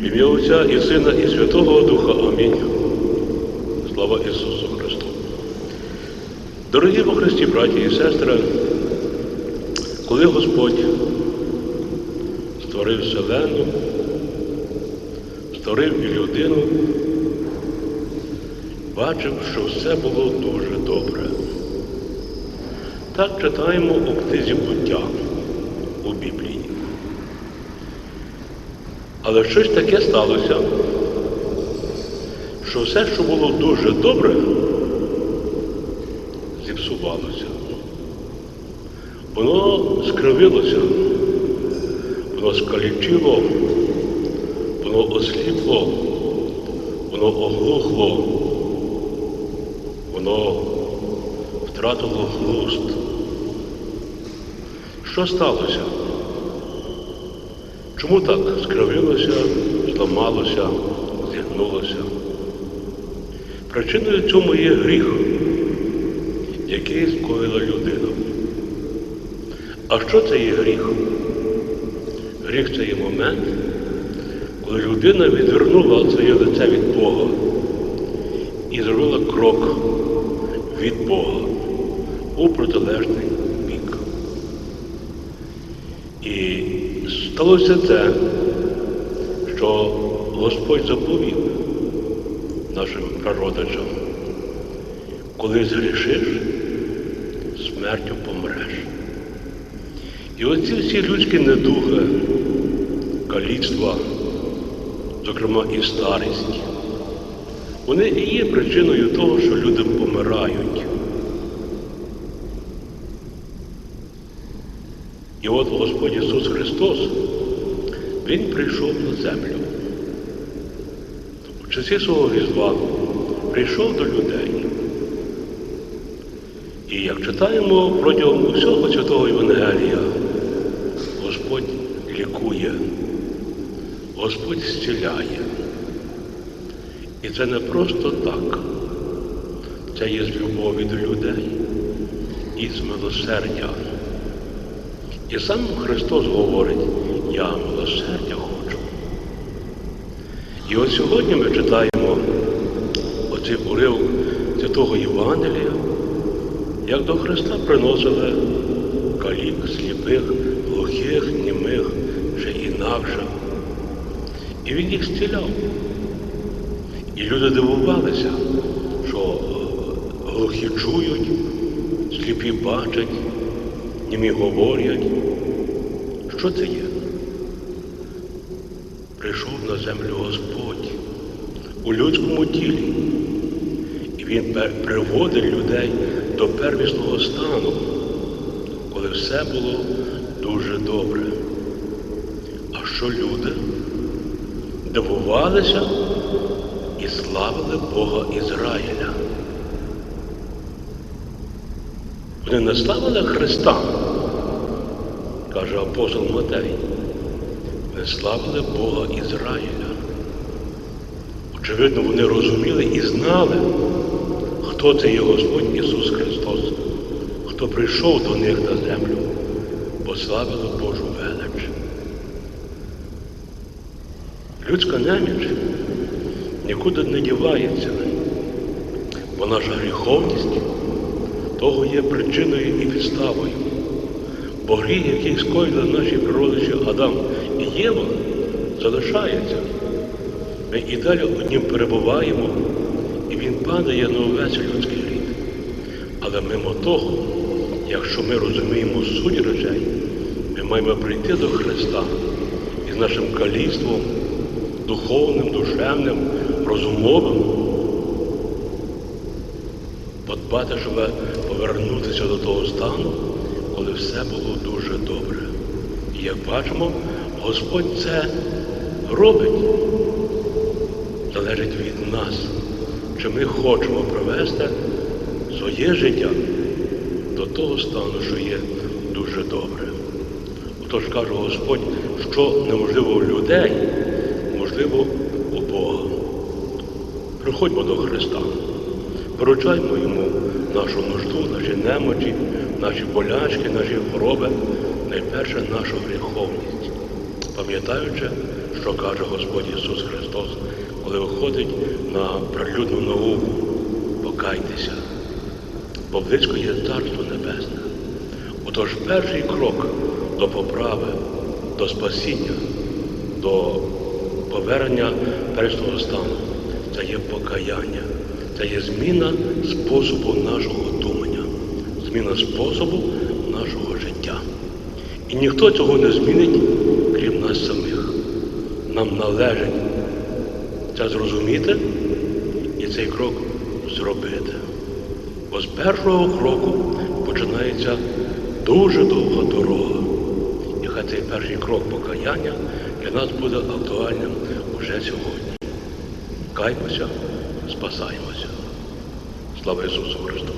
В ім'я Отця і Сина, і Святого Духа. Амінь. Слава Ісусу Христу. Дорогі во Христі, браті і сестри, коли Господь створив Вселенну, створив і людину, бачив, що все було дуже добре. Так читаємо у книзі буття у Біблії. Але щось таке сталося, що все, що було дуже добре, зіпсувалося. Воно скривилося, воно скалічило, воно осліпло, воно оглухло, воно втратило глузд. Що сталося? Чому так скривилося, зламалося, зігнулося? Причиною цьому є гріх, який скоїла людина. А що це є гріх? Гріх це є момент, коли людина відвернула своє лице від Бога і зробила крок від Бога у протилежний. І сталося те, що Господь заповів нашим прародичам, коли згрішиш, смертю помреш. І оці всі людські недуги, каліцтва, зокрема і старість, вони і є причиною того, що люди помирають. І от Господь Ісус Христос, Він прийшов на землю. В часі свого різдва прийшов до людей. І як читаємо протягом усього святого Євангелія, Господь лікує, Господь зціляє. І це не просто так. Це є з любові до людей і з милосердя. І сам Христос говорить, я милосердя хочу. І от сьогодні ми читаємо оцей уривок святого Євангелія, як до Христа приносили калік, сліпих, глухих, німих, ще інакше. І Він їх зціляв. І люди дивувалися, що е, глухі чують, сліпі бачать, німі говорять. Що це є? Прийшов на землю Господь у людському тілі. І Він приводить людей до первісного стану, коли все було дуже добре. А що люди дивувалися і славили Бога Ізраїля. Вони не славили Христа, каже апостол Матей. Вони славили Бога Ізраїля. Очевидно, вони розуміли і знали, хто це є Господь Ісус Христос, хто прийшов до них на землю, бо славили Божу велич. Людська неміч нікуди не дівається, бо наша гріховність того є причиною і підставою. Бо гріх, який скоїли наші природичі Адам і Єва, залишається. Ми і далі однім перебуваємо, і він падає на увесь людський рід. Але мимо того, якщо ми розуміємо суть речей, ми маємо прийти до Христа із нашим каліцтвом, духовним, душевним, розумовим, подбати, щоб повернутися до того стану, коли все було дуже добре. І як бачимо, Господь це робить. Залежить від нас, чи ми хочемо привести своє життя до того стану, що є дуже добре. Отож каже Господь, що неможливо в людей, можливо у Бога. Приходьмо до Христа, поручаймо йому нашу нужду, наші немочі, наші болячки, наші хвороби, найперше нашу гріховність, пам'ятаючи, що каже Господь Ісус Христос, коли виходить на прилюдну науку. Покайтеся, бо близько є Царство Небесне. Отож перший крок до поправи, до спасіння, до повернення першого стану це є покаяння, це є зміна способу нашого думання, зміна способу нашого життя. І ніхто цього не змінить, крім нас самих. Нам належить це зрозуміти і цей крок зробити. Бо з першого кроку починається дуже довга дорога. І хай цей перший крок покаяння для нас буде актуальним уже сьогодні. Каймося, спасаємося. Слава Ісусу Христу!